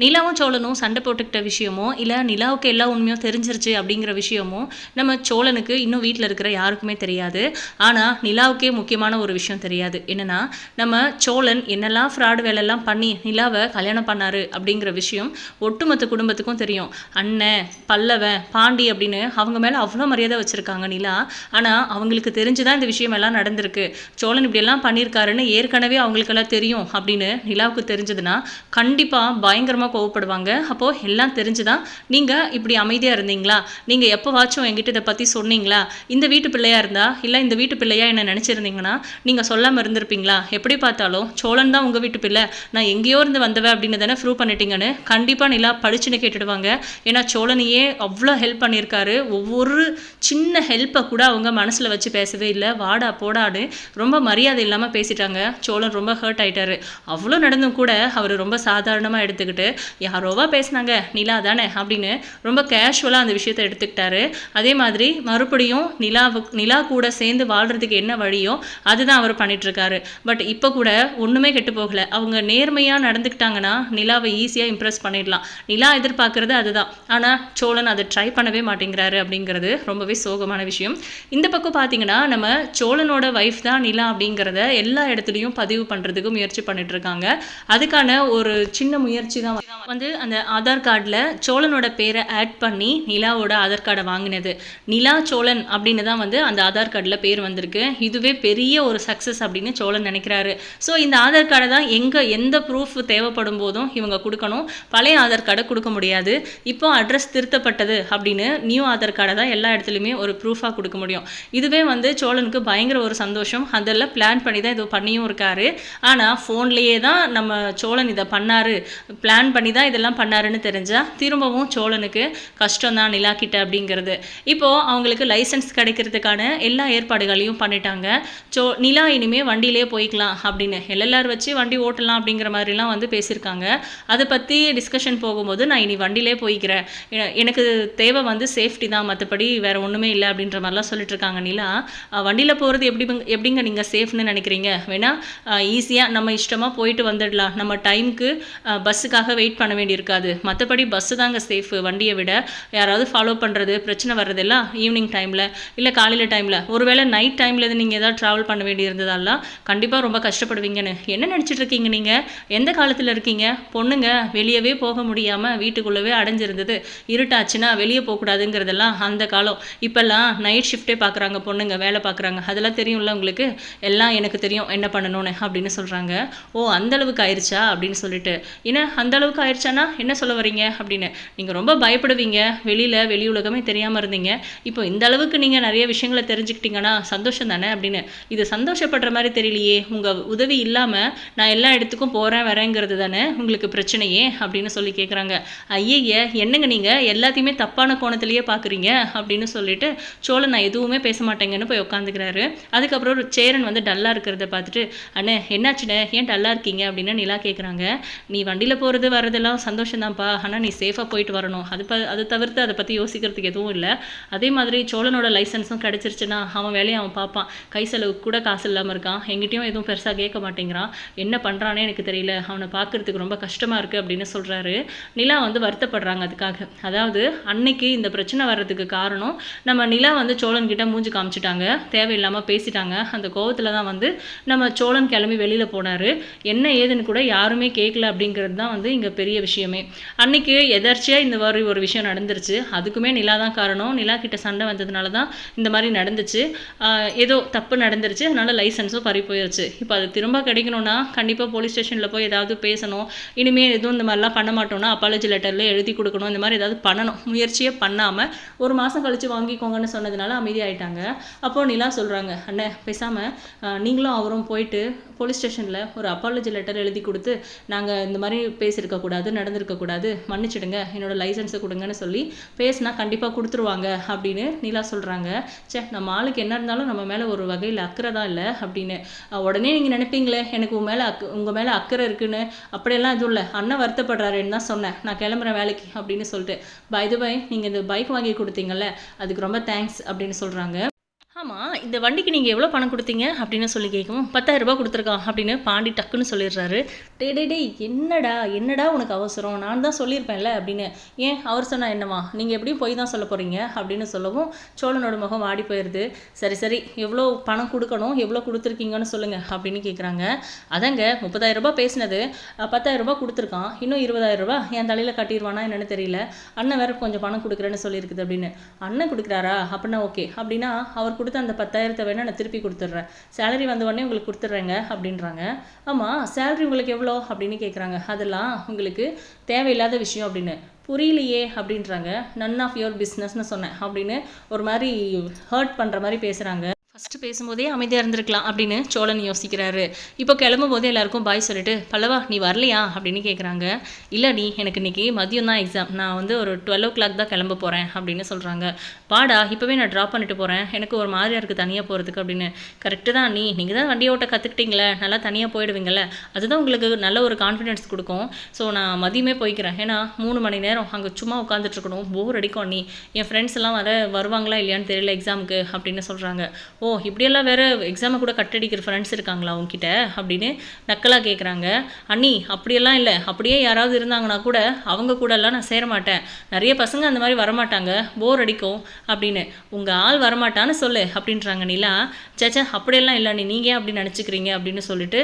நிலாவும் சோழனும் சண்டை போட்டுக்கிட்ட விஷயமோ இல்லை நிலாவுக்கு எல்லா உண்மையும் தெரிஞ்சிருச்சு அப்படிங்கிற விஷயமோ நம்ம சோழனுக்கு இன்னும் வீட்டில் இருக்கிற யாருக்குமே தெரியாது. ஆனால் நிலாவுக்கே முக்கியமான ஒரு விஷயம் தெரியாது. என்னென்னா நம்ம சோழன் என்னெல்லாம் ஃப்ராடு வேலையெல்லாம் பண்ணி நிலாவை கல்யாணம் பண்ணாரு அப்படிங்கிற விஷயம் ஒட்டுமொத்த குடும்பத்துக்கும் தெரியும். அண்ணன் பல்லவன் பாண்டி அப்படின்னு அவங்க மேலே அவ்வளோ மரியாதை வச்சுருக்காங்க நிலா. ஆனால் அவங்களுக்கு தெரிஞ்சு தான் இந்த விஷயம் எல்லாம் நடந்திருக்கு. சோழன் இப்படியெல்லாம் பண்ணியிருக்காருன்னு ஏற்கனவே அவங்களுக்கெல்லாம் தெரியும் அப்படின்னு நிலாவுக்கு தெரிஞ்சதுன்னா கண்டிப்பாக பயங்கரமாக கோவப்படுவாங்க. அப்போது எல்லாம் தெரிஞ்சுதான் நீங்கள் இப்படி அமைதியாக இருந்தீங்களா? நீங்கள் எப்போவாச்சும் என்கிட்ட இதை பற்றி சொன்னீங்களா? இந்த வீட்டு பிள்ளையாக இருந்தா இல்லை இந்த வீட்டு பிள்ளையாக என்ன நினச்சிருந்தீங்கன்னா நீங்கள் சொல்லாமல் இருந்திருப்பீங்களா? எப்படி பார்த்தாலும் சோழன் தான் உங்கள் வீட்டு பிள்ளை. நான் எங்கேயோ இருந்து வந்தவன் அப்படின்னு தானே ப்ரூவ் பண்ணிட்டீங்கன்னு கண்டிப்பாக நிலா படிச்சுன்னு கேட்டுடுவாங்க. ஏன்னா சோழனையே அவ்வளோ ஹெல்ப் பண்ணியிருக்காரு. ஒவ்வொரு சின்ன ஹெல்ப்பை கூட அவங்க மனசில் வச்சு பேசவே இல்லை. வாடா போடான்னு ரொம்ப மரியாதை இல்லாமல் பேசிட்டாங்க. சோழன் ரொம்ப ஹர்ட் ஆயிட்டாரு. அவ்வளோ நடந்தும் கூட அவர் ரொம்ப சாதாரணமாக எடுத்துக்கிட்டு யாரோவா பேசுனாங்க? நிலா தானே? அப்படின்னு ரொம்ப கேஷுவலாக அந்த விஷயத்தை எடுத்துக்கிட்டாரு. அதே மாதிரி மறுபடியும் நிலாவுக்கு நிலா கூட சேர்ந்து வாழ்கிறதுக்கு என்ன வழியோ அதுதான் அவர் பண்ணிகிட்ருக்காரு பட் இப்போ கூட ஒன்றுமே கெட்டு போகலை. அவங்க நேர்மையாக நடந்துக்கிட்டாங்கன்னா நிலாவை ஈஸியாக இம்ப்ரெஸ் பண்ணிடலாம். நிலா எதிர்பார்க்குறது அதுதான். ஆனால் சோழன் அதை ட்ரை பண்ணவே மாட்டேங்கிறாரு அப்படிங்கிறது ரொம்பவே சோகமான விஷயம். இந்த பக்கம் பார்த்தீங்கன்னா நம்ம சோழனோட ஒய்ஃப் தான் நிலா அப்படிங்கிறத எல்லா இடத்துலையும் பதிவு பண்ணுறதுக்கு முயற்சி பண்ணிட்டு இருக்காங்க அதுக்கான ஒரு சின்ன முயற்சி தான் வந்து அந்த ஆதார் கார்டில் சோழனோட பேரை ஆட் பண்ணி நிலாவோட ஆதார் கார்டை வாங்கினது. நிலா சோழன் அப்படின்னு தான் வந்து அந்த ஆதார் கார்டில் பேர் வந்திருக்கு. இதுவே பெரிய ஒரு சக்ஸஸ் அப்படின்னு சோழன் நினைக்கிறாரு. ஸோ இந்த ஆதார் கார்டை தான் எங்கே எந்த ப்ரூஃப் தேவைப்படும் போதும் இவங்க கொடுக்கணும். பழைய ஆதார் கார்டை கொடுக்க முடியாது. இப்போ அட்ரஸ் திருத்தப்பட்டது அப்படின்னு நியூ ஆதார் கார்டை தான் எல்லா இடத்துலையுமே ஒரு ப்ரூஃபாக கொடுக்க முடியும். இதுவே வந்து சோழனுக்கு பயங்கர ஒரு சந்தோஷம். அதெல்லாம் பிளான் பண்ணி தான் இது பண்ணியும் இருக்காரு. ஆனால் ஃபோன்லேயே தான் நம்ம சோழன் இதை பண்ணாரு. பிளான் பண்ணி தான் இதெல்லாம் பண்ணாருன்னு தெரிஞ்சால் திரும்பவும் சோழனுக்கு கஷ்டம் தான் நிலா கிட்ட அப்படிங்கிறது. இப்போது அவங்களுக்கு லைசன்ஸ் கிடைக்கிறதுக்கான எல்லா ஏற்பாடுகளையும் பண்ணிட்டாங்க. சோ நிலா இனிமேல் வண்டியிலே போய்க்கலாம் அப்படின்னு. எல்எல்ஆர் வச்சு வண்டி ஓட்டலாம் அப்படிங்கிற மாதிரிலாம் வந்து பேசியிருக்காங்க. அதை பற்றி டிஸ்கஷன் போகும்போது நான் இனி வண்டியிலே போய்க்கிறேன். எனக்கு தேவை வந்து சேஃப்டி தான். மற்றபடி வேற ஒன்றுமே இல்லை அப்படின்ற மாதிரிலாம் சொல்லிட்டு இருக்காங்க நிலா. வண்டியில் போகிறது எப்படி எப்படிங்க நீங்கள் சேஃப்னு நினைக்கிறீங்க? வேணா ஈஸியாக நம்ம இஷ்டமாக போயிட்டு வந்துடலாம். நம்ம டைமுக்கு பஸ்ஸுக்காக வெயிட் பண்ண வேண்டியிருக்காது. மற்றபடி பஸ்ஸு தாங்க சேஃபு வண்டியை விட யாராவது ஃபாலோ பண்ணுறது பிரச்சனை வர்றதெல்லாம் ஈவினிங் டைமில் இல்லை காலையில் டைமில் ஒருவேளை நைட் டைமில் இருந்து நீங்கள் ஏதாவது ட்ராவல் பண்ண வேண்டியிருந்ததாலாம் கண்டிப்பாக ரொம்ப கஷ்டப்படுவீங்கன்னு. என்ன நினச்சிட்டு இருக்கீங்க நீங்கள் எந்த காலத்தில் இருக்கீங்க? பொண்ணுங்க வெளியவே போக முடியாமல் வீட்டுக்குள்ளவே அடைஞ்சிருந்தது. இருட்டாச்சுன்னா வெளியே போகக்கூடாதுங்கிறதெல்லாம் அந்த காலம். இப்போல்லாம் நைட் ஷிஃப்ட்டே பார்க்குறாங்க பொண்ணுங்க வேலை பார்க்குறாங்க அதெல்லாம் தெரியும்ல உங்களுக்கு? எல்லாம் எனக்கு தெரியும். என்ன பண்ணணும்னு அப்படின்னு சொல்கிறாங்க ஓ அந்தளவுக்கு ஆயிடுச்சா அப்படின்னு சொல்லிட்டு. ஏன்னா அந்த அளவுக்கு ஆயிடுச்சானா என்ன சொல்ல வரீங்க அப்படின்னு. நீங்கள் ரொம்ப பயப்படுவீங்க. வெளியில் வெளி உலகமே தெரியாமல் இருந்தீங்க. இப்போ இந்த அளவுக்கு நீங்கள் நிறைய விஷயங்களை தெரிஞ்சுக்கிட்டீங்கன்னா சந்தோஷம் தானே அப்படின்னு. இது சந்தோஷப்படுற மாதிரி தெரியலையே. உங்கள் உதவி இல்லாமல் நான் எல்லா இடத்துக்கும் போகிறேன் வரேங்கிறது தானே உங்களுக்கு பிரச்சனையே அப்படின்னு சொல்லி கேட்குறாங்க ஐயைய என்னங்க நீங்கள் எல்லாத்தையுமே தப்பான கோணத்திலேயே பார்க்குறீங்க அப்படின்னு சொல்லிட்டு சோழன் நான் எதுவுமே பேச மாட்டேங்கன்னு போய் உட்காந்துக்கிறாரு அதுக்கப்புறம் ஒரு சேரன் வந்து டல்லாக இருக்கிறத பார்த்துட்டு அண்ணே என்னாச்சுண்ணே? ஏன் டல்லாக இருக்கீங்க? அப்படின்னு நிலா கேட்குறாங்க நீ வண்டியில் போகிறது வர்றதெல்லாம் சந்தோஷம்தான்ப்பா. ஆனால் நீ சேஃபாக போயிட்டு வரணும். அது ப அதை தவிர்த்து அதை பற்றி யோசிக்கிறதுக்கு எதுவும் இல்லை. அதே மாதிரி சோழனோட லைசன்ஸும் கிடச்சிருச்சுன்னா அவன் வேலையை அவன் பார்ப்பான். கை செலவுக்கு கூட காசு இல்லாமல் இருக்கான். எங்கிட்டயும் எதுவும் பெருசாக கேட்க மாட்டேங்கிறான். என்ன பண்ணுறானே எனக்கு தெரியல. அவனை பார்க்கறதுக்கு ரொம்ப கஷ்டமாக இருக்குது அப்படின்னு சொல்கிறாரு நிலா வந்து வருத்தப்படுறாங்க அதுக்காக. அதாவது அன்னைக்கு இந்த பிரச்சனை வர்றதுக்கு காரணம் நம்ம நிலா வந்து சோழன்கிட்ட மூஞ்சி காமிச்சிட்டாங்க. தேவையில்லாமல் பேசிட்டாங்க. அந்த கோவத்தில் தான் வந்து நம்ம சோழன் கிளம்பி வெளியில் போனார். என்ன ஏதுன்னு கூட யாருமே கேட்கல அப்படிங்கிறது தான் வந்து இங்கே பெரிய விஷயமே. அன்னைக்கு எதர்ச்சியாக இந்த மாதிரி ஒரு விஷயம் நடந்துருச்சு. அதுக்குமே நிலா தான் காரணம். நிலா கிட்ட சண்டை வந்ததுனால தான் இந்த மாதிரி நடந்துச்சு. ஏதோ தப்பு நடந்துருச்சு. அதனால லைசன்ஸும் பறி போயிருச்சு. இப்போ அது திரும்ப கிடைக்கணும்னா கண்டிப்பாக போலீஸ் ஸ்டேஷனில் போய் ஏதாவது பேசணும். இனிமேல் எதுவும் இந்த மாதிரிலாம் பண்ண மாட்டோம்னா அப்பாலஜி லெட்டரில் எழுதி கொடுக்கணும். இந்த மாதிரி ஏதாவது பண்ணணும். முயற்சியே பண்ணாமல் ஒரு மாதம் கழிச்சு வாங்கிக்கோங்கன்னு சொன்னதுனால அமைதியாயிட்டாங்க. அப்போது நிலா சொல்கிறாங்க அண்ணே பேசாமல் நீங்களும் அவரும் போயிட்டு போலீஸ் ஸ்டேஷனில் ஒரு அப்பாலஜி லெட்டர் எழுதி கொடுத்து நாங்கள் இந்த மாதிரி பேசியிருக்கோம். நடந்திருக்கக்கூடாது மன்னிச்சிடுங்க என்னோட லைசன்ஸை கொடுங்கன்னு சொல்லி பேசினா கண்டிப்பாக கொடுத்துருவாங்க அப்படின்னு நிலா சொல்கிறாங்க ச்சே நம்ம ஆளுக்கு என்ன இருந்தாலும் நம்ம மேலே ஒரு வகையில் அக்கறை தான் இல்லை அப்படின்னு. உடனே நீங்கள் நினைப்பீங்களே எனக்கு உன் மேலே அக் உங்கள் மேலே அக்கறை இருக்குன்னு. அப்படியெல்லாம் எதுவும் இல்லை. அண்ணன் வருத்தப்படுறாருன்னு தான் சொன்னேன். நான் கிளம்புறேன் வேலைக்கு அப்படின்னு சொல்லிட்டு. பை து பை நீங்கள் இந்த பைக் வாங்கி கொடுத்தீங்கல்ல அதுக்கு ரொம்ப தேங்க்ஸ் அப்படின்னு சொல்கிறாங்க ஆமாம் இந்த வண்டிக்கு நீங்கள் எவ்வளோ பணம் கொடுத்தீங்க அப்படின்னு சொல்லி கேட்கவும் பத்தாயிரரூபா கொடுத்துருக்கான் அப்படின்னு பாண்டி டக்குன்னு சொல்லிடுறாரு. டே டே டேய் என்னடா என்னடா உனக்கு அவசரம்? நான் தான் சொல்லியிருப்பேன்ல அப்படின்னு. ஏன்? அவர் சொன்னால் என்னவா? நீங்கள் எப்படியும் போய் தான் சொல்ல போகிறீங்க அப்படின்னு சொல்லவும் சோழனோட முகம் வாடி போயிடுது சரி சரி எவ்வளோ பணம் கொடுக்கணும் எவ்வளோ கொடுத்துருக்கீங்கன்னு சொல்லுங்கள் அப்படின்னு கேட்குறாங்க அதங்க முப்பதாயிரரூபா பேசினது. பத்தாயிரரூபா கொடுத்துருக்கான். இன்னும் இருபதாயிரரூபா என் தலையில் கட்டிடுவானா என்னென்னு தெரியல. அண்ணன் வேறு கொஞ்சம் பணம் கொடுக்குறேன்னு சொல்லியிருக்குது அப்படின்னு. அண்ணன் கொடுக்குறாரா? அப்படின்னா ஓகே. அப்படின்னா அவர் கொடுத்த அந்த பத்தாயிரத்தை வேணால் நான் திருப்பி கொடுத்துட்றேன். சேலரி வந்த உடனே உங்களுக்கு கொடுத்துட்றேங்க அப்படின்றாங்க. ஆமாம் சேலரி உங்களுக்கு எவ்வளோ அப்படின்னு கேட்குறாங்க அதெல்லாம் உங்களுக்கு தேவையில்லாத விஷயம் அப்படின்னு. புரியலையே அப்படின்றாங்க. நன் ஆஃப் யுவர் பிஸ்னஸ்னு சொன்னேன் அப்படின்னு ஒரு மாதிரி ஹர்ட் பண்ணுற மாதிரி பேசுகிறாங்க ஃபஸ்ட்டு பேசும்போதே அமைதியாக இருந்திருக்கலாம் அப்படின்னு சோழன் யோசிக்கிறாரு. இப்போ கிளம்பும் போதே எல்லாருக்கும் பாய் சொல்லிட்டு பல்லவா நீ வரலையா? அப்படின்னு கேட்குறாங்க இல்லை நீ எனக்கு இன்னைக்கு மதியம் தான் எக்ஸாம் நான் வந்து ஒரு டுவெல் ஓ கிளாக் தான் கிளம்ப போகிறேன் அப்படின்னு சொல்கிறாங்க வாடா இப்போவே நான் ட்ராப் பண்ணிட்டு போகிறேன் எனக்கு ஒரு மாதிரியா இருக்குது தனியாக போகிறதுக்கு அப்படின்னு. கரெக்டு தான் நீ. நீங்கள் தான் வண்டி ஓட்ட கற்றுக்கிட்டீங்களே நல்லா தனியாக போயிடுவீங்கள்ல அதுதான் உங்களுக்கு நல்ல ஒரு கான்ஃபிடென்ஸ் கொடுக்கும். ஸோ நான் மதியமே போய்க்கிறேன். ஏன்னா மூணு மணி நேரம் அங்கே சும்மா உட்காந்துட்ருக்கணும் போர் அடிக்கும் நீ. என் ஃப்ரெண்ட்ஸ் எல்லாம் வர வருவாங்களா இல்லையான்னு தெரியல எக்ஸாமுக்கு அப்படின்னு சொல்கிறாங்க ஓ இப்படியெல்லாம் வேறு எக்ஸாமை கூட கட்டடிக்கிற ஃப்ரெண்ட்ஸ் இருக்காங்களா உங்ககிட்ட அப்படின்னு நக்கலாக கேட்குறாங்க அண்ணி அப்படியெல்லாம் இல்லை. அப்படியே யாராவது இருந்தாங்கன்னா கூட அவங்க கூடலாம் நான் சேர மாட்டேன். நிறைய பசங்க அந்த மாதிரி வரமாட்டாங்க. போர் அடிக்கும். அப்படின்னு உங்கள் ஆள் வரமாட்டான்னு சொல்லு அப்படின்றாங்க நிலா. சேச்சா அப்படியெல்லாம் இல்லை நீ நீங்கள் ஏன் அப்படி நினச்சிக்கிறீங்க? அப்படின்னு சொல்லிட்டு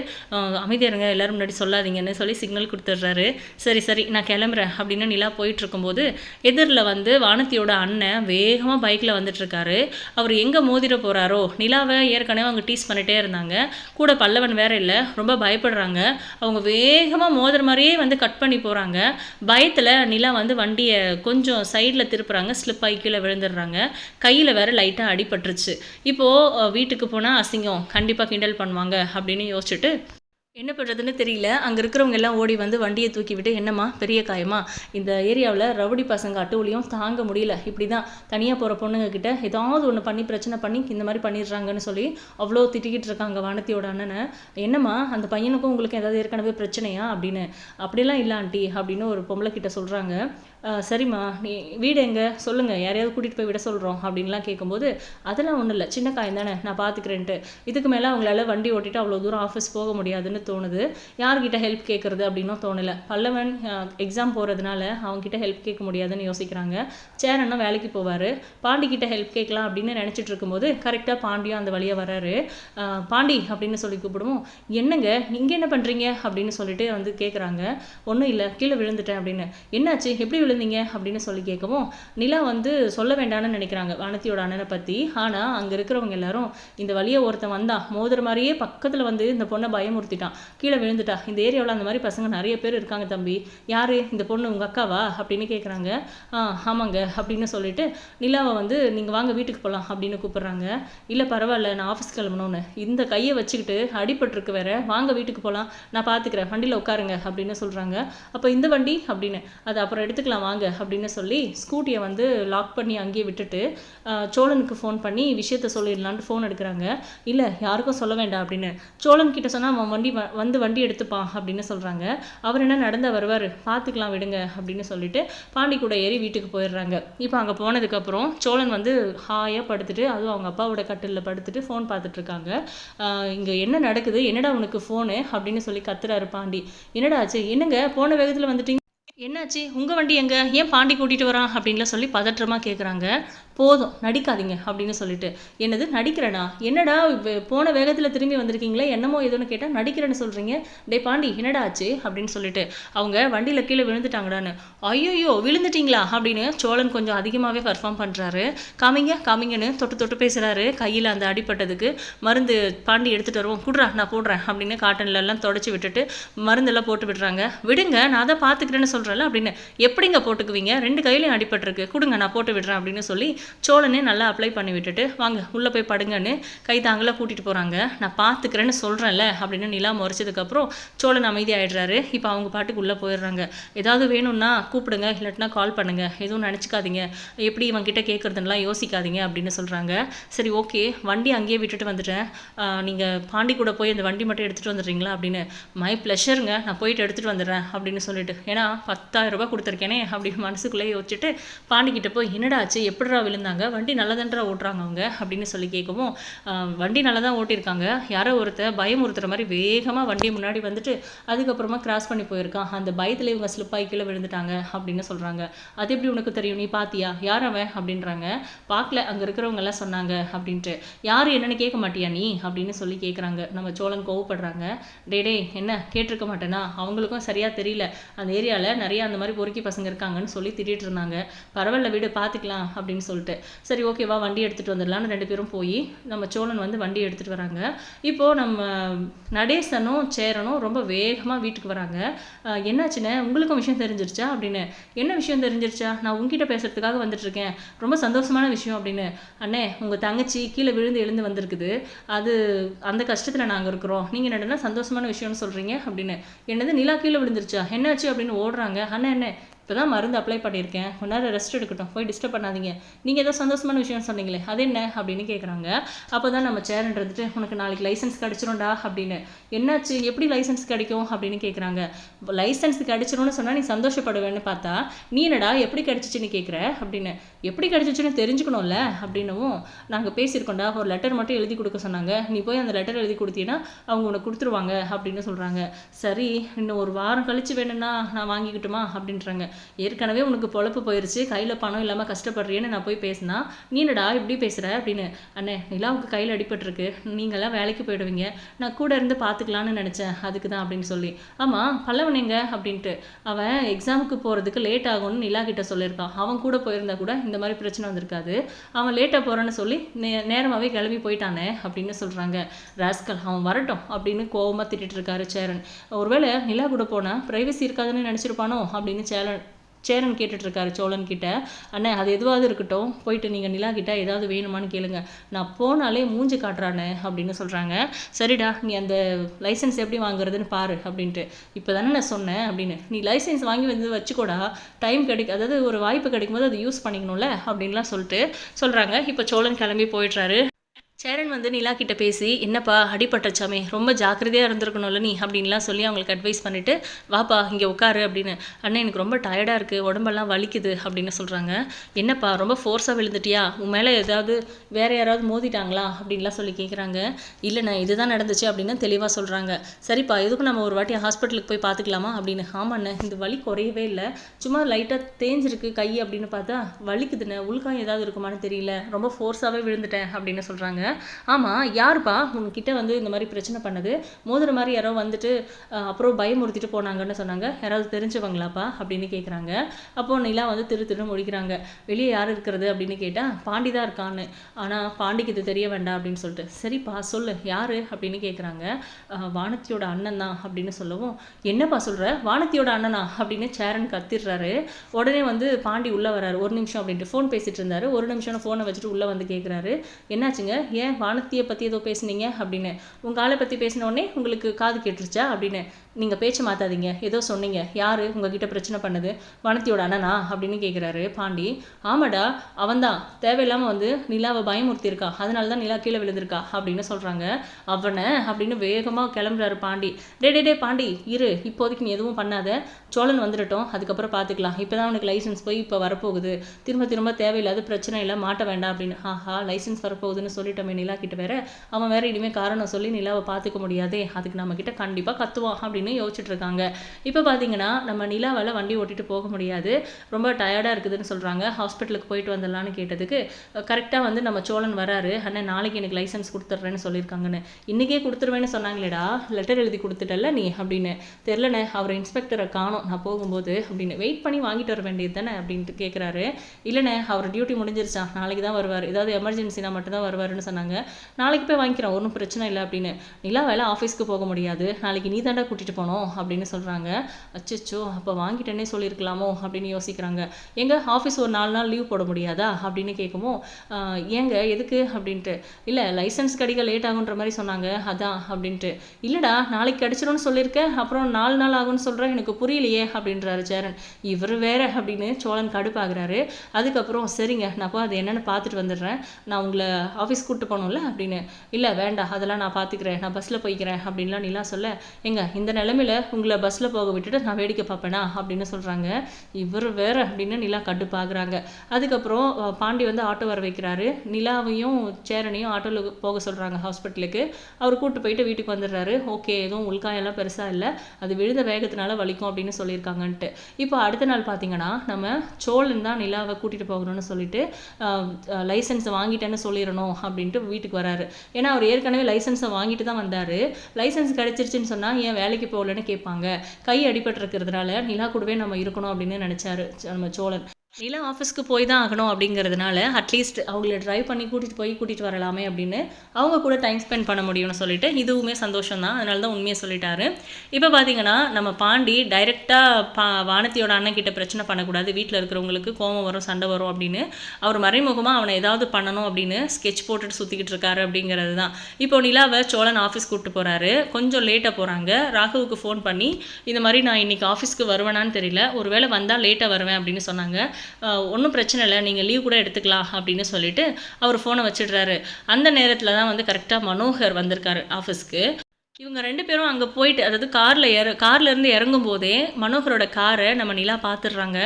அமைதியாருங்க எல்லோரும் எல்லாரும் முன்னாடி சொல்லாதீங்கன்னு சொல்லி சிக்னல் கொடுத்துட்றாரு. சரி சரி நான் கிளம்புறேன் அப்படின்னு நிலா போயிட்டு இருக்கும்போது எதிரில் வந்து வானத்தியோட அண்ணன் வேகமாக பைக்கில் வந்துட்டு இருக்காரு. அவர் எங்கே மோதிர போகிறாரோ நிலாவை ஏற்கனவே அவங்க டீஸ் பண்ணிட்டே இருந்தாங்க. கூட பல்லவன் வேற இல்லை. ரொம்ப பயப்படுறாங்க. அவங்க வேகமாக மோதுற மாதிரியே வந்து கட் பண்ணி போகிறாங்க பயத்தில் நிலா வந்து வண்டியை கொஞ்சம் சைடில் திருப்புறாங்க. ஸ்லிப் ஆகி கீழே விழுந்துடுறாங்க. கையில் வேற லைட்டாக அடிபட்டுருச்சு. இப்போது வீட்டுக்கு போனால் அசிங்கம். கண்டிப்பாக கிண்டல் பண்ணுவாங்க அப்படின்னு யோசிச்சுட்டு என்ன பண்ணுறதுன்னு தெரியல. அங்கே இருக்கிறவங்க எல்லாம் ஓடி வந்து வண்டியை தூக்கி விட்டு என்னம்மா பெரிய காயமா? இந்த ஏரியாவில் ரவுடி பசங்க அட்டுவலியும் தாங்க முடியல. இப்படி தான் தனியாக போகிற பொண்ணுங்க கிட்ட ஏதாவது ஒன்று பண்ணி பிரச்சனை பண்ணி இந்த மாதிரி பண்ணிடுறாங்கன்னு சொல்லி அவ்வளோ திட்டிக்கிட்டு இருக்காங்க வானத்தியோட அண்ணனை. என்னம்மா அந்த பையனுக்கும் உங்களுக்கு ஏதாவது ஏற்கனவே பிரச்சனையா அப்படின்னு? அப்படிலாம் இல்லை ஆண்டி அப்படின்னு ஒரு பொம்பளை கிட்ட சொல்கிறாங்க சரிம்மா. நீ வீடு எங்கே? சொல்லுங்கள் யாரையாவது கூட்டிகிட்டு போய் விட சொல்கிறோம் அப்படின்லாம் கேட்கும்போது அதெல்லாம் ஒன்றும் இல்லை சின்ன காயம் தானே. நான் பார்த்துக்கிறேன்ட்டு இதுக்கு மேலே அவங்களால வண்டி ஓட்டிட்டு அவ்வளோ தூரம் ஆஃபீஸ் போக முடியாதுன்னு தோணுது. யார்கிட்ட ஹெல்ப் கேட்குறது அப்படின்னும் தோணலை. பல்லவன் எக்ஸாம் போகிறதுனால அவங்ககிட்ட ஹெல்ப் கேட்க முடியாதுன்னு யோசிக்கிறாங்க. சேரன்னா வேலைக்கு போவார். பாண்டிக்கிட்ட ஹெல்ப் கேட்கலாம் அப்படின்னு நினச்சிட்டு இருக்கும்போது கரெக்டாக பாண்டியும் அந்த வழியாக வராரு. பாண்டி அப்படின்னு சொல்லி கூப்பிடுவோம். என்னங்க? நீங்கள் என்ன பண்ணுறீங்க அப்படின்னு சொல்லிட்டு வந்து கேட்குறாங்க ஒன்றும் இல்லை. கீழே விழுந்துட்டேன் அப்படின்னு. என்னாச்சு? எப்படி விழுந்தீங்க அப்படின்னு சொல்லி கேட்கவும் நிலா வந்து சொல்ல வேண்டாம்னு நினைக்கிறாங்க வானத்தியோட அண்ணனை பற்றி ஆனால் அங்கே இருக்கிறவங்க எல்லாரும் இந்த வழியை ஒருத்தன் வந்தான் மோதுற மாதிரியே பக்கத்தில் வந்து இந்த பொண்ணை பயமுறுத்திட்டான். கீழே விழுந்துட்டா. இந்த ஏரியாவில் அந்த மாதிரி பசங்க நிறைய பேர் இருக்காங்க தம்பி. யார்? இந்த பொண்ணு உங்கள் அக்காவா? அப்படின்னு கேட்குறாங்க ஆ ஆமாங்க அப்படின்னு சொல்லிட்டு நிலாவை வந்து நீங்கள் வாங்க வீட்டுக்கு போகலாம் அப்படின்னு கூப்பிட்றாங்க. இல்லை பரவாயில்ல நான் ஆஃபீஸ் கிளம்பணும்னு. இந்த கையை வச்சுக்கிட்டு அடிபட்டிருக்கு வேற. வாங்க வீட்டுக்கு போகலாம் நான் பார்த்துக்கிறேன் வண்டியில் உட்காருங்க அப்படின்னு சொல்கிறாங்க அப்போ இந்த வண்டி? அப்படின்னு. அது அப்புறம் எடுத்துக்கலாம். வாங்க அப்படின்னு சொல்லி ஸ்கூட்டியை வந்து லாக் பண்ணி அங்கேயே விட்டுட்டு சோழனுக்கு ஃபோன் பண்ணி விஷயத்த சொல்லிடலான்ட்டு ஃபோன் எடுக்கிறாங்க. இல்லை யாருக்கும் சொல்ல வேண்டாம் அப்படின்னு. சோழன் கிட்ட சொன்னால் அவன் வண்டி வ- வந்து வண்டி எடுத்துப்பான் அப்படின்னு சொல்கிறாங்க அவர் என்ன நடந்த வருவார்? பார்த்துக்கலாம் விடுங்க அப்படின்னு சொல்லிட்டு பாண்டி கூட ஏறி வீட்டுக்கு போயிடுறாங்க. இப்போ அங்கே போனதுக்கப்புறம் சோழன் வந்து ஹாயாக படுத்துட்டு அதுவும் அவங்க அப்பாவோட கட்டிலில் படுத்துட்டு ஃபோன் பார்த்துட்ருக்காங்க இங்கே என்ன நடக்குது? என்னடா உனக்கு ஃபோனு அப்படின்னு சொல்லி கத்துறாரு பாண்டி. என்னடா ஆச்சு? என்னங்க? போன வேகத்தில் வந்துட்டீங்க? என்னாச்சு? உங்கள் வண்டி எங்கே? ஏன் பாண்டி கூட்டிகிட்டு வரான்? அப்படின்லாம் சொல்லி பதற்றமாக கேட்குறாங்க போதும் நடிக்காதீங்க அப்படின்னு சொல்லிட்டு. என்னது நடிக்கிறேனா? என்னடா போன வேகத்தில் திரும்பி வந்திருக்கீங்களே? என்னமோ ஏதோன்னு கேட்டால் நடிக்கிறேன்னு சொல்கிறீங்க டே பாண்டி என்னடா ஆச்சு? அப்படின்னு சொல்லிட்டு. அவங்க வண்டியில் கீழே விழுந்துட்டாங்கடான்னு. ஐயோயோ விழுந்துட்டீங்களா? அப்படின்னு சோழன் கொஞ்சம் அதிகமாகவே பர்ஃபார்ம் பண்ணுறாரு காமிங்க காமிங்கன்னு தொட்டு தொட்டு பேசுகிறாரு கையில் அந்த அடிப்பட்டதுக்கு மருந்து பாண்டி எடுத்துகிட்டு வருவோம். குடுறா நான் போடுறேன் அப்படின்னு காட்டன்லலாம் தொடச்சி விட்டுட்டு மருந்தெல்லாம் போட்டு விடுறாங்க. விடுங்க நான் தான் பார்த்துக்கிறேன்னு சொல்கிறேன் சொல்கிறேன்ல அப்படின்னு. எப்படிங்க போட்டுக்குவீங்க? ரெண்டு கையிலையும் அடிபட்டிருக்கு. கொடுங்க நான் போட்டு விடுறேன் அப்படின்னு சொல்லி சோழனே நல்லா அப்ளை பண்ணி விட்டுட்டு வாங்க உள்ளே போய் படுங்கன்னு கை தாங்களாக கூட்டிகிட்டு போகிறாங்க நான் பார்த்துக்கிறேன்னு சொல்கிறேன்ல அப்படின்னு நிலா முறைச்சதுக்கப்புறம் சோழன் அமைதியாயிடுறாரு. இப்போ அவங்க பாட்டுக்கு உள்ளே போயிடுறாங்க. ஏதாவது வேணும்னா கூப்பிடுங்க இல்லாட்டினா கால் பண்ணுங்க. எதுவும் நினச்சிக்காதீங்க. எப்படி இவன் கிட்ட கேட்குறதுலாம் யோசிக்காதீங்க அப்படின்னு சொல்கிறாங்க சரி ஓகே வண்டி அங்கேயே விட்டுட்டு வந்துட்டேன். நீங்கள் பாண்டி கூட போய் அந்த வண்டி மட்டும் எடுத்துகிட்டு வந்துடுறீங்களா அப்படின்னு. மை ப்ளஷருங்க நான் போயிட்டு எடுத்துகிட்டு வந்துடுறேன் அப்படின்னு சொல்லிட்டு. ஏன்னா பத்தாயிரம் ரூபாய் கொடுத்துருக்கேனே அப்படின்னு மனசுக்குள்ளே யோசிச்சுட்டு பாண்டிக்கிட்ட போய் என்னடா ஆச்சு? எப்படிடா விழுந்தாங்க? வண்டி நல்லதன்றா ஓட்டுறாங்க அவங்க? அப்படின்னு சொல்லி கேட்கவும் வண்டி நல்லா தான் ஓட்டியிருக்காங்க. யாரோ ஒருத்தர் பயமுறுத்துற மாதிரி வேகமாக வண்டி முன்னாடி வந்துட்டு அதுக்கப்புறமா கிராஸ் பண்ணி போயிருக்கான். அந்த பயத்தில் இவங்க ஸ்லிப்பாகி கீழே விழுந்துட்டாங்க. அப்படின்னு சொல்கிறாங்க அது எப்படி உனக்கு தெரியும்? நீ பாத்தியா? யார் அவன்? அப்படின்றாங்க. பார்க்கல. அங்கே இருக்கிறவங்க எல்லாம் சொன்னாங்க. அப்படின்ட்டு. யார்? என்னன்னு கேட்க மாட்டியா நீ? அப்படின்னு சொல்லி கேட்குறாங்க நம்ம சோழன் கோவப்படுறாங்க. டே டே என்ன? கேட்டிருக்க மாட்டேனா? அவங்களுக்கும் சரியாக தெரியல. அந்த ஏரியாவில் நிறைய அந்த மாதிரி பொறுக்கி பசங்க இருக்காங்கன்னு சொல்லி திட்டிட்டு இருந்தாங்க. பரவாயில்ல வீடு பார்த்துக்கலாம் அப்படின்னு சொல்லிட்டு. சரி ஓகேவா வண்டி எடுத்துகிட்டு வந்துடலாம்னு ரெண்டு பேரும் போய் நம்ம சோழன் வந்து வண்டி எடுத்துகிட்டு வராங்க. இப்போது நம்ம நடேசனும் சேரனும் ரொம்ப வேகமாக வீட்டுக்கு வராங்க. என்னாச்சுன்னு என்னாச்சுண்ணே உங்களுக்கும் விஷயம் தெரிஞ்சிருச்சா அப்படின்னு. என்ன விஷயம் தெரிஞ்சிருச்சா? நான் உங்ககிட்ட பேசுறதுக்காக வந்துட்டுருக்கேன் ரொம்ப சந்தோஷமான விஷயம் அப்படின்னு. அண்ணே உங்கள் தங்கச்சி கீழே விழுந்து எழுந்து வந்திருக்குது. அது அந்த கஷ்டத்தில் நாங்கள் இருக்கிறோம். நீங்கள் என்னென்னா சந்தோஷமான விஷயம்னு சொல்கிறீங்க அப்படின்னு. என்னது நிலா கீழே விழுந்துருச்சா? என்னாச்சு அப்படின்னு ஓடுறாங்க. அண்ணே என்ன இப்போ தான் மருந்து அப்ளை பண்ணியிருக்கேன். கொஞ்ச நேரம் ரெஸ்ட் எடுக்கட்டும். போய் டிஸ்டர்ப் பண்ணாதீங்க. நீங்கள் ஏதோ சந்தோஷமான விஷயம் சொன்னீங்களே அது என்ன அப்படின்னு கேட்குறாங்க அப்போ தான் நம்ம சேரன் இருந்துட்டு உனக்கு நாளைக்கு லைசன்ஸ் கிடச்சிரும்டா அப்படின்னு. என்னாச்சு? எப்படி லைசன்ஸ் கிடைக்கும் அப்படின்னு கேட்குறாங்க லைசன்ஸ் கிடச்சிரும்னு சொன்னால் நீ சந்தோஷப்படுவேன்னு பார்த்தா நீ என்னடா எப்படி கிடச்சிச்சின்னு கேட்குற அப்படின்னு. எப்படி கிடச்சிச்சுன்னு தெரிஞ்சுக்கணும்ல அப்படின்னவும் நாங்கள் பேசியிருக்கோம்டா ஒரு லெட்டர் மட்டும் எழுதி கொடுக்க சொன்னாங்க. நீ போய் அந்த லெட்டர் எழுதி கொடுத்தீங்கன்னா அவங்க உனக்கு கொடுத்துருவாங்க அப்படின்னு சொல்கிறாங்க சரி இன்னும் ஒரு வாரம் கழித்து வேணும்னா நான் வாங்கிக்கிட்டுமா அப்படின்றாங்க. ஏற்கனவே உனக்கு பொழப்பு போயிருச்சு கையில் பணம் இல்லாமல் கஷ்டப்படுறியேன்னு நான் போய் பேசினா நீ என்னடா இப்படி பேசுகிற அப்படின்னு. அண்ணே நிலாவுக்கு கையில் அடிபட்டிருக்கு. நீங்களாம் வேலைக்கு போயிடுவீங்க. நான் கூட இருந்து பார்த்துக்கலான்னு நினச்சேன். அதுக்கு தான் அப்படின்னு சொல்லி. ஆமாம் பல்லவன் எங்க? அப்படின்ட்டு. அவன் எக்ஸாமுக்கு போகிறதுக்கு லேட் ஆகும்னு நிலா கிட்ட சொல்லியிருக்கான். அவன் கூட போயிருந்தா கூட இந்த மாதிரி பிரச்சனை வந்திருக்காது. அவன் லேட்டாக போகிறான்னு சொல்லி நே நேரமாகவே கிளம்பி போயிட்டானே அப்படின்னு சொல்கிறாங்க ராஸ்கல் அவன் வரட்டும் அப்படின்னு கோவமாக திட்டிட்டு இருக்காரு சேரன். ஒருவேளை நிலா கூட போனால் ப்ரைவசி இருக்காதுன்னு நினச்சிருப்பானோ? அப்படின்னு சேரன் சேரன் கேட்டுட்ருக்காரு சோழன் கிட்ட. அண்ணே அது எதுவாவது இருக்கட்டும். போயிட்டு நீங்கள் நிலா கிட்ட ஏதாவது வேணுமான்னு கேளுங்க. நான் போனாலே மூஞ்சி காட்டுறானே அப்படின்னு சொல்கிறாங்க சரிடா நீ அந்த லைசன்ஸ் எப்படி வாங்குறதுன்னு பாரு அப்படின்ட்டு. இப்போ தானே நான் சொன்னேன் அப்படின்னு. நீ லைசன்ஸ் வாங்கி வந்து வச்சுக்கோடா. டைம் கிடைக்கும் அதாவது ஒரு வாய்ப்பு கிடைக்கும் போது அதை யூஸ் பண்ணிக்கணும்ல அப்படின்லாம் சொல்லிட்டு சொல்கிறாங்க இப்போ சோழன் கிளம்பி போயிடுறாரு. சேரன் வந்து நிலா கிட்ட பேசி என்னப்பா அடிபட்டுச்சாமே ரொம்ப ஜாக்கிரதையாக இருந்திருக்கணும்ல நீ? அப்படின்லாம் சொல்லி அவங்களுக்கு அட்வைஸ் பண்ணிவிட்டு வாப்பா இங்கே உட்காரு அப்படின்னு. அண்ணன் எனக்கு ரொம்ப டயர்டாக இருக்குது உடம்பெல்லாம் வலிக்குது அப்படின்னு சொல்கிறாங்க என்னப்பா ரொம்ப ஃபோர்ஸாக விழுந்துட்டியா? உன் மேலே ஏதாவது வேறு யாராவது மோதிட்டாங்களா? அப்படின்லாம் சொல்லி கேட்குறாங்க இல்லைண்ணா இதுதான் நடந்துச்சு அப்படின்னு தெளிவாக சொல்கிறாங்க சரிப்பா எதுக்கும் நம்ம ஒரு வாட்டி ஹாஸ்பிட்டலுக்கு போய் பார்த்துக்கலாமா? அப்படின்னு. ஆமாண்ணே இந்த வலி குறையவே இல்லை. சும்மா லைட்டாக தேஞ்சிருக்கு கை அப்படின்னு பார்த்தா வலிக்குதுண்ணே. உள்காயம் ஏதாவது இருக்குமான்னு தெரியல. ரொம்ப ஃபோர்ஸாகவே விழுந்துட்டேன் அப்படின்னு சொல்கிறாங்க ஆமாம் யாருப்பா உன்கிட்ட வந்து இந்த மாதிரி பிரச்சனை பண்ணது? மோதிர மாதிரி யாரோ வந்துட்டு அப்புறம் பயமுறுத்திட்டு போனாங்கன்னு சொன்னாங்க. யாராவது தெரிஞ்சவங்களாப்பா? அப்படின்னு கேட்குறாங்க அப்போது நிலா வந்து திரு திரு முடிக்கிறாங்க வெளியே யார் இருக்கிறது அப்படின்னு கேட்டால் பாண்டி தான் இருக்கான்னு. ஆனால் பாண்டிக்கு இது தெரிய வேண்டாம் அப்படின்னு சொல்லிட்டு சரிப்பா சொல்லு யார்? அப்படின்னு கேட்குறாங்க வானத்தியோட அண்ணன் தான் அப்படின்னு சொல்லவும் என்னப்பா சொல்கிற வானத்தியோட அண்ணனா? அப்படின்னு சேரன் கத்திடுறாரு உடனே வந்து பாண்டி உள்ளே வராரு ஒரு நிமிஷம் அப்படின்ட்டு ஃபோன் பேசிட்டு இருந்தாரு. ஒரு நிமிஷம் ஃபோனை வச்சுட்டு உள்ளே வந்து கேட்குறாரு என்னாச்சுங்க? ஏன் வானத்தியை பற்றி ஏதோ பேசுனீங்க அப்படின்னு. உங்கள் ஆளை பற்றி பேசின உடனே உங்களுக்கு காது கேட்டுருச்சா அப்படின்னு. நீங்கள் பேச்சு மாற்றாதீங்க ஏதோ சொன்னீங்க. யார் உங்ககிட்ட பிரச்சனை பண்ணுது? வனத்தியோட அண்ணனா? அப்படின்னு கேட்குறாரு பாண்டி. ஆமாடா அவன்தான். தேவையில்லாமல் வந்து நிலாவை பயமுறுத்தியிருக்கா அதனால தான் நிலா கீழே விழுந்திருக்கா அப்படின்னு சொல்கிறாங்க அவனை அப்படின்னு வேகமாக கிளம்புறாரு பாண்டி. டே டே டே பாண்டி இரு. இப்போதைக்கு நீ எதுவும் பண்ணாத. சோழன் வந்துடட்டும். அதுக்கப்புறம் பார்த்துக்கலாம் இப்போ தான் அவனுக்கு லைசன்ஸ் போய் இப்போ வரப்போகுது. திரும்ப திரும்ப தேவையில்லாத பிரச்சனை இல்லை மாட்ட வேண்டாம் அப்படின்னு. ஆஹா லைசன்ஸ் வரப்போகுதுன்னு சொல்லிட்டோமே நிலா கிட்ட வேற. அவன் வேற இனிமேல் காரணம் சொல்லி நிலாவை பார்த்துக்க முடியாதே. அதுக்கு நம்ம கிட்ட கண்டிப்பாக கத்துவான் அப்படின்னு யோசிச்சுட்டு இருக்காங்க இப்போ பார்த்தீங்கன்னா நம்ம நிலாவால் வண்டி ஓட்டிட்டு போக முடியாது. ரொம்ப டயர்டாக இருக்குதுன்னு சொல்கிறாங்க ஹாஸ்பிட்டலுக்கு போயிட்டு வந்துடலான்னு கேட்டதுக்கு கரெக்டாக வந்து நம்ம சோழன் வராரு. அண்ணன் நாளைக்கு எனக்கு லைசன்ஸ் கொடுத்துட்றேன்னு சொல்லியிருக்காங்கன்னு. இன்றைக்கே கொடுத்துருவேன்னு சொன்னாங்களேடா. லெட்டர் எழுதி கொடுத்துட்டல நீ? அப்படின்னு. தெரிலண்ணே அவர் இன்ஸ்பெக்டரை காணோம். நான் போகும்போது அப்படின்னு. வெயிட் பண்ணி வாங்கிட்டு வர வேண்டியது தானே? அப்படின்ட்டு கேட்குறாரு இல்லைண்ணே அவர் டியூட்டி முடிஞ்சிருச்சா? நாளைக்கு தான் வருவார். ஏதாவது எமர்ஜென்சினா மட்டும்தான் வருவாருன்னு சொன்னாங்க. நாளைக்கு போய் வாங்கிக்கிறோம் ஒன்றும் பிரச்சனை இல்லை அப்படின்னு. நிலா வேலை ஆஃபீஸ்க்கு போக முடியாது. நாளைக்கு நீ தாண்டா கூட்டிகிட்டு போனோம் அப்படின்னு சொல்கிறாங்க அச்சோ அப்போ வாங்கிட்டேனே சொல்லியிருக்கலாமோ அப்படின்னு யோசிக்கிறாங்க. எங்க ஆஃபீஸ் ஒரு நாலு நாள் லீவ் போட முடியாதா அப்படின்னு கேட்கமோ ஏங்க எதுக்கு? அப்படின்ட்டு. இல்லை லைசன்ஸ் கிடைக்க லேட் ஆகுன்ற மாதிரி சொன்னாங்க. அதான் அப்படின்ட்டு. இல்லைடா நாளைக்கு கிடைச்சிரும்னு சொல்லியிருக்க அப்புறம் நாலு நாள் ஆகும்னு சொல்கிறேன் எனக்கு புரியலையே அப்படின்றாரு சேரன். இவர் வேற அப்படின்னு சோழன் கடுப்பாகிறாரு. அதுக்கப்புறம் சரிங்க நான் போய் அது என்னென்னு பார்த்துட்டு வந்துடுறேன். நான் உங்களை ஆஃபீஸ் கூப்பிட்டு கூப்பிட்டு போகணும்ல அப்படின்னு. இல்லை வேண்டாம் அதெல்லாம் நான் பார்த்துக்கிறேன். நான் பஸ்ஸில் போய்க்கிறேன் அப்படின்லாம் நிலா சொல்ல எங்க இந்த நிலமையில உங்களை பஸ்ஸில் போக விட்டுட்டு நான் வேடிக்கை பார்ப்பேனா அப்படின்னு சொல்கிறாங்க இவர் வேற அப்படின்னு நிலா கடுப்பாகிறாங்க அதுக்கப்புறம் பாண்டி வந்து ஆட்டோ வர வைக்கிறாரு. நிலாவையும் சேரனையும் ஆட்டோவில் போக சொல்கிறாங்க ஹாஸ்பிட்டலுக்கு அவர் கூட்டு போயிட்டு வீட்டுக்கு வந்துடுறாரு. ஓகே எதுவும் உள்காயெல்லாம் பெருசாக இல்லை. அது விழுந்த வேகத்தினால வலிக்கும் அப்படின்னு சொல்லியிருக்காங்கன்ட்டு. இப்போ அடுத்த நாள் பார்த்தீங்கன்னா நம்ம சோழன் தான் நிலாவை கூட்டிகிட்டு போகணும்னு சொல்லிட்டு லைசன்ஸ் வாங்கிட்டேன்னு சொல்லிடணும் அப்படின்ட்டு வீட்டுக்கு வராரு. ஏன்னா அவர் ஏற்கனவே லைசன்ஸை வாங்கிட்டு தான் வந்தார். லைசன்ஸ் கிடைச்சிருச்சுன்னு சொன்னால் ஏன் வேலைக்கு போகலன்னு கேட்பாங்க. கை அடிபட்டிருக்கிறதுனால நிலா கூடவே நம்ம இருக்கணும் அப்படின்னு நினச்சாரு நம்ம சோழன். நிலா ஆஃபீஸ்க்கு போய் தான் ஆகணும் அப்படிங்கிறதுனால அட்லீஸ்ட் அவங்கள ட்ரைவ் பண்ணி கூட்டிகிட்டு போய் கூட்டிகிட்டு வரலாமே அப்படின்னு அவங்க கூட டைம் ஸ்பெண்ட் பண்ண முடியும்னு சொல்லிட்டு இதுவுமே சந்தோஷம் தான் அதனால தான் உண்மையை சொல்லிட்டாரு. இப்போ பார்த்தீங்கன்னா நம்ம பாண்டி டைரெக்டாக பா வானத்தியோட அண்ணன் பிரச்சனை பண்ணக்கூடாது. வீட்டில் இருக்கிறவங்களுக்கு கோவம் வரும் சண்டை வரும் அப்படின்னு அவர் மறைமுகமாக அவனை ஏதாவது பண்ணணும் அப்படின்னு ஸ்கெட்ச் போட்டுட்டு சுற்றிக்கிட்டு இருக்காரு அப்படிங்கிறது தான் இப்போ நிலாவை சோழன் ஆஃபீஸ் கூப்பிட்டு போகிறாரு கொஞ்சம் லேட்டாக போகிறாங்க ராகுவுக்கு ஃபோன் பண்ணி இந்த மாதிரி நான் இன்னைக்கு ஆஃபீஸ்க்கு வருவேனான்னு தெரியல. ஒருவேளை வந்தால் லேட்டாக வருவேன் அப்படின்னு சொன்னாங்க. ஒன்றும் பிரச்சனை இல்லை நீங்கள் லீவ் கூட எடுத்துக்கலாம் அப்படின்னு சொல்லிட்டு அவர் ஃபோனை வச்சிடுறாரு. அந்த நேரத்தில் தான் வந்து கரெக்டாக மனோகர் வந்திருக்காரு ஆஃபீஸ்க்கு இவங்க ரெண்டு பேரும் அங்கே போயிட்டு அதாவது காரில் இற கார்லேருந்து இறங்கும் போதே மனோகரோட காரை நம்ம நிலா பார்த்துடுறாங்க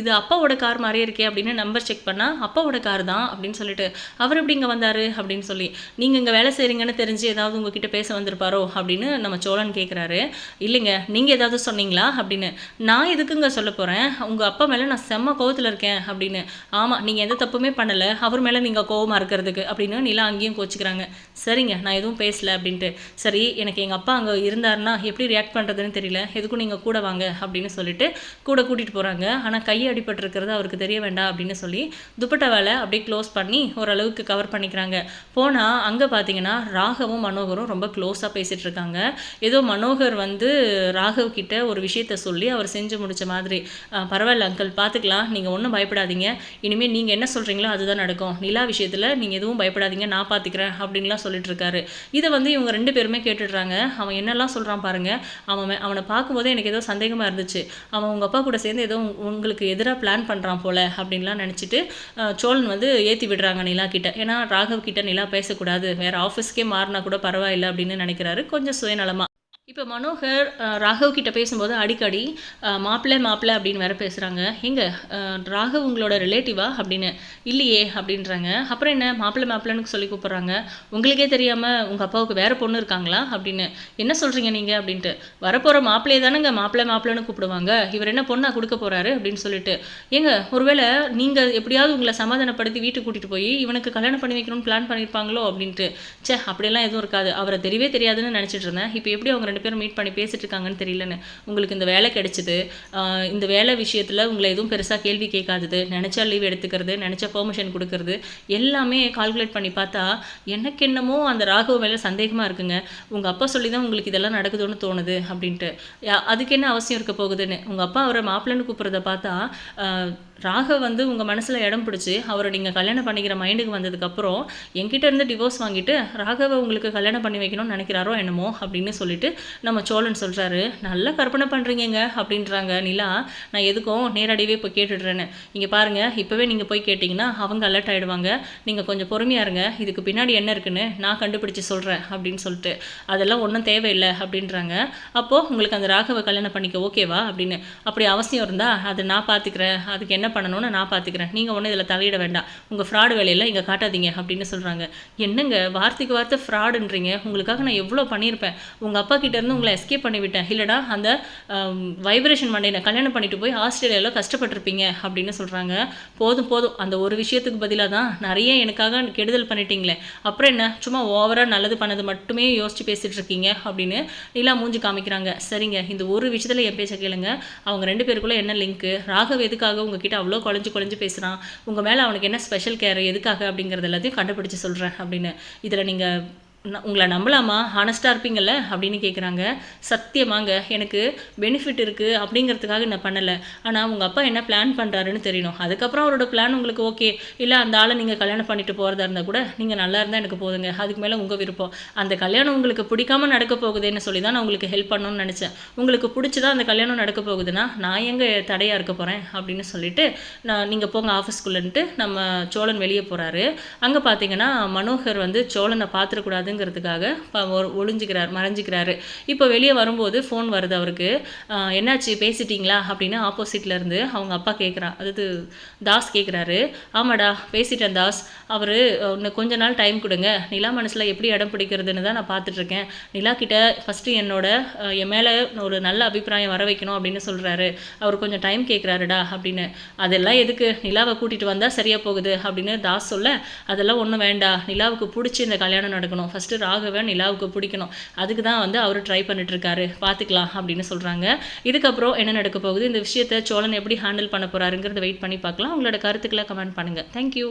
இது அப்பாவோட கார் மாதிரியே இருக்கே அப்படின்னு நம்பர் செக் பண்ணால் அப்பாவோட கார் தான் அப்படின்னு சொல்லிட்டு அவர் எப்படி இங்கே வந்தார்? அப்படின்னு சொல்லி நீங்கள் இங்கே வேலை செய்கிறீங்கன்னு தெரிஞ்சு ஏதாவது உங்ககிட்ட பேச வந்திருப்பாரோ? அப்படின்னு நம்ம சோழன் கேட்குறாரு இல்லைங்க நீங்கள் ஏதாவது சொன்னீங்களா? அப்படின்னு நான் எதுக்குங்க சொல்ல போகிறேன் உங்கள் அப்பா மேலே நான் செம்ம கோவத்தில் இருக்கேன். அப்படின்னு ஆமாம் நீங்கள் எந்த தப்புமே பண்ணலை. அவர் மேலே நீங்கள் கோவமாக இருக்கிறதுக்கு. அப்படின்னு நிலா அங்கேயும் கோச்சிக்கிறாங்க. சரிங்க நான் எதுவும் பேசலை. அப்படின்ட்டு சரி எனக்கு எங்கள் அப்பா அங்கே இருந்தாருன்னா எப்படி ரியாக்ட் பண்ணுறதுன்னு தெரியல. எதுக்கும் நீங்கள் கூட வாங்க அப்படின்னு சொல்லிட்டு கூட கூட்டிகிட்டு போகிறாங்க ஆனால் கை அடிபட்டிருக்கிறது அவருக்கு தெரிய வேண்டாம் அப்படின்னு சொல்லி துப்பட்டா வேலை அப்படியே க்ளோஸ் பண்ணி ஓரளவுக்கு கவர் பண்ணிக்கிறாங்க. போனால் அங்கே பார்த்தீங்கன்னா ராகவும் மனோகரும் ரொம்ப க்ளோஸாக பேசிகிட்டு இருக்காங்க. ஏதோ மனோகர் வந்து ராகவ் கிட்ட ஒரு விஷயத்த சொல்லி அவர் செஞ்சு முடித்த மாதிரி. பரவாயில்ல அங்கிள் பார்த்துக்கலாம் நீங்கள் ஒன்றும் பயப்படாதீங்க. இனிமேல் நீங்கள் என்ன சொல்கிறீங்களோ அதுதான் நடக்கும். நிலா விஷயத்தில் நீங்கள் எதுவும் பயப்படாதீங்க. நான் பார்த்துக்கிறேன் அப்படின்லாம் சொல்லிட்டு இருக்காரு. இதை வந்து இவங்க ரெண்டு பேருமே கேட்டுடுறாங்க. அவன் என்னெல்லாம் சொல்கிறான் பாருங்க. அவன் அவனை பார்க்கும்போதே எனக்கு ஏதோ சந்தேகமாக இருந்துச்சு. அவன் உங்கள் அப்பா கூட சேர்ந்து ஏதோ உங்களுக்கு எதிராக பிளான் பண்ணுறான் போல அப்படின்லாம் நினச்சிட்டு சோழன் வந்து ஏற்றி விடுறாங்க நிலா கிட்ட. ஏன்னா ராகவ் கிட்ட நிலா பேசக்கூடாது. வேறு ஆஃபீஸ்க்கே மாறினா கூட பரவாயில்ல அப்படின்னு நினைக்கிறாரு. கொஞ்சம் சுயநலமாக இப்போ மனோகர் ராகவ் கிட்ட பேசும்போது அடிக்கடி மாப்பிள்ளை மாப்பிள்ளை அப்படின்னு வேற பேசுகிறாங்க எங்க? ராகவ் உங்களோட ரிலேட்டிவா அப்படின்னு. இல்லையே அப்படின்றாங்க. அப்புறம் என்ன? மாப்பிள்ளை மாப்பிள்ளைன்னு சொல்லி கூப்பிட்றாங்க. உங்களுக்கே தெரியாமல் உங்கள் அப்பாவுக்கு வேற பொண்ணு இருக்காங்களா? அப்படின்னு. என்ன சொல்கிறீங்க நீங்கள் அப்படின்ட்டு. வரப்போகிற மாப்பிள்ளையே தானேங்க மாப்பிள்ளை மாப்பிள்ளைன்னு கூப்பிடுவாங்க. இவர் என்ன பொண்ணா கொடுக்க போகிறாரு அப்படின்னு சொல்லிட்டு. ஏங்க ஒருவேளை நீங்கள் எப்படியாவது உங்களை சமாதானப்படுத்தி வீட்டுக்கு கூட்டிகிட்டு போய் இவனுக்கு கல்யாணம் பண்ணி வைக்கணும்னு பிளான் பண்ணியிருப்பாங்களோ அப்படின்ட்டு. ச்சே அப்படியெல்லாம் எதுவும் இருக்காது. அவரை தெரியவே தெரியாதுன்னு நினச்சிட்டு இருந்தேன். இப்போ எப்படி அவங்க ரெண்டு பேரும் மீட் பண்ணி பேசிட்டு இருக்காங்கன்னு தெரியலன்னு. உங்களுக்கு இந்த வேலை கிடைச்சிது. இந்த வேலை விஷயத்தில் உங்களை எதுவும் பெருசாக கேள்வி கேட்காதது. நினச்சா லீவ் எடுத்துக்கிறது நினச்சா பெர்மிஷன் கொடுக்கறது. எல்லாமே கால்குலேட் பண்ணி பார்த்தா எனக்கு என்னமோ அந்த ராகவ மேலே சந்தேகமாக இருக்குங்க. உங்கள் அப்பா சொல்லி தான் உங்களுக்கு இதெல்லாம் நடக்குதுன்னு தோணுது அப்படின்ட்டு. யா- அதுக்கு என்ன அவசியம் இருக்க போகுதுன்னு. உங்கள் அப்பா அவரை மாப்பிள்ளைன்னு கூப்பிட்றத பார்த்தா ராகவ் வந்து உங்கள் மனசில் இடம் பிடிச்சி அவரை நீங்கள் கல்யாணம் பண்ணிக்கிற மைண்டுக்கு வந்ததுக்கப்புறம் என்கிட்ட இருந்து டிவோர்ஸ் வாங்கிட்டு ராகவை உங்களுக்கு கல்யாணம் பண்ணி வைக்கணும்னு நினைக்கிறாரோ என்னமோ அப்படின்னு சொல்லிட்டு நம்ம சோழன் சொல்கிறாரு நல்லா கற்பனை பண்ணுறீங்க அப்படின்றாங்க. நிலா நான் எதுக்கும் நேரடியாகவே போய் கேட்டுடுறேன்னு. இங்கே பாருங்கள் இப்போவே நீங்கள் போய் கேட்டிங்கன்னா அவங்க அலர்ட் ஆகிடுவாங்க நீங்கள் கொஞ்சம் பொறுமையாக இருங்க. இதுக்கு பின்னாடி என்ன இருக்குன்னு நான் கண்டுபிடிச்சு சொல்கிறேன் அப்படின்னு சொல்லிட்டு. அதெல்லாம் ஒன்றும் தேவையில்லை அப்படின்றாங்க. அப்போது உங்களுக்கு அந்த ராகவை கல்யாணம் பண்ணிக்க ஓகேவா அப்படின்னு. அப்படி அவசியம் இருந்தால் அதை நான் பார்த்துக்கிறேன் அதுக்கு என்ன பண்ணணும்னு நான் பார்த்துக்கிறேன் நீங்கள் ஒன்றும் இதில் தலையிட வேண்டாம். உங்கள் ஃப்ராடு வேலையெல்லாம் இங்கே காட்டாதீங்க அப்படின்னு சொல்கிறாங்க என்னங்க வார்த்தைக்கு வார்த்தை ஃப்ராடுன்றீங்க உங்களுக்காக நான் எவ்வளோ பண்ணியிருப்பேன் உங்கள் அப்பா கிட்டேருந்து உங்களை எஸ்கேப் பண்ணிவிட்டேன் இல்லைடா அந்த வைப்ரேஷன் மண்டையை கல்யாணம் பண்ணிட்டு போய் ஆஸ்திரேலியாவில் கஷ்டப்பட்டிருப்பீங்க அப்படின்னு சொல்கிறாங்க போதும் போதும். அந்த ஒரு விஷயத்துக்கு பதிலாக தான் நிறைய எனக்காக கெடுதல் பண்ணிட்டீங்களே. அப்புறம் என்ன? சும்மா ஓவராக நல்லது பண்ணது மட்டுமே யோசிச்சு பேசிட்டு இருக்கீங்க அப்படின்னு நிலா மூஞ்சி காமிக்கிறாங்க. சரிங்க இந்த ஒரு விஷயத்தில் என் பேச கேளுங்க. அவங்க ரெண்டு பேருக்குள்ளே என்ன லிங்க்கு ராகவ் எதுக்காக உங்ககிட்ட அவ்வளோ குழஞ்சி குழஞ்சி பேசுகிறான் உங்கள் மேலே அவனுக்கு என்ன ஸ்பெஷல் கேர் எதுக்காக அப்படிங்கிறது எல்லாத்தையும் கண்டுபிடிச்சி சொல்கிறேன் அப்படின்னு. இதில் நீங்கள் உங்களை நம்பலாமா? ஹானஸ்ட்டாக இருப்பீங்கள்ல அப்படின்னு கேட்குறாங்க சத்தியமாங்க எனக்கு பெனிஃபிட் இருக்குது அப்படிங்கிறதுக்காக நான் பண்ணலை. ஆனால் உங்கள் அப்பா என்ன பிளான் பண்ணுறாருன்னு தெரியணும். அதுக்கப்புறம் அவரோட பிளான் உங்களுக்கு ஓகே இல்லை அந்த ஆளை நீங்கள் கல்யாணம் பண்ணிட்டு போகிறதா இருந்தால் கூட நீங்கள் நல்லா இருந்தால் எனக்கு போதுங்க. அதுக்கு மேலே உங்கள் விருப்பம். அந்த கல்யாணம் உங்களுக்கு பிடிக்காம நடக்க போகுதுன்னு சொல்லி தான் நான் உங்களுக்கு ஹெல்ப் பண்ணணும்னு நினச்சேன். உங்களுக்கு பிடிச்சி தான் அந்த கல்யாணம் நடக்க போகுதுன்னா நான் எங்கே தடையாக இருக்க போகிறேன் அப்படின்னு சொல்லிட்டு நான் நீங்கள் போங்க ஆஃபீஸ்க்குள்ளன்ட்டு நம்ம சோழன் வெளியே போகிறாரு அங்கே பார்த்தீங்கன்னா மனோகர் வந்து சோழனை பார்த்துடக்கூடாது ப- ஒளிஞ்சுக்கிறார் மறைஞ்சிக்கிறாரு. இப்போ வெளியே வரும்போது ஃபோன் வருது அவருக்கு. என்னாச்சு? பேசிட்டீங்களா? அப்படின்னு ஆப்போசிட்ல இருந்து அவங்க அப்பா கேட்குறா அதாவது தாஸ் கேட்குறாரு ஆமாடா பேசிட்டேன் தாஸ். அவர் இன்னும் கொஞ்ச நாள் டைம் கொடுங்க. நிலா மனசில் எப்படி இடம் பிடிக்கிறதுன்னு தான் நான் பார்த்துட்ருக்கேன் நிலா கிட்ட ஃபஸ்ட்டு என்னோட என் மேலே ஒரு நல்ல அபிப்பிராயம் வர வைக்கணும் அப்படின்னு சொல்கிறாரு அவர் கொஞ்சம் டைம் கேட்குறாருடா அப்படின்னு. அதெல்லாம் எதுக்கு? நிலாவை கூட்டிகிட்டு வந்தால் சரியாக போகுது அப்படின்னு தாஸ் சொல்ல அதெல்லாம் ஒன்றும் வேண்டாம் நிலாவுக்கு பிடிச்சி இந்த கல்யாணம் நடக்கணும். ஃபஸ்ட்டு ராகவன் நிலாவுக்கு பிடிக்கணும். அதுக்கு தான் வந்து அவர் ட்ரை பண்ணிட்டு இருக்காரு பார்த்துக்கலாம் அப்படின்னு சொல்கிறாங்க இதுக்கப்புறம் என்ன நடக்க போகுது? இந்த விஷயத்தை சோழன் எப்படி ஹேண்டில் பண்ண போகிறாருங்கிறத வெயிட் பண்ணி பார்க்கலாம். உங்களோட கருத்துக்களை கமெண்ட் பண்ணுங்கள் தேங்க்யூ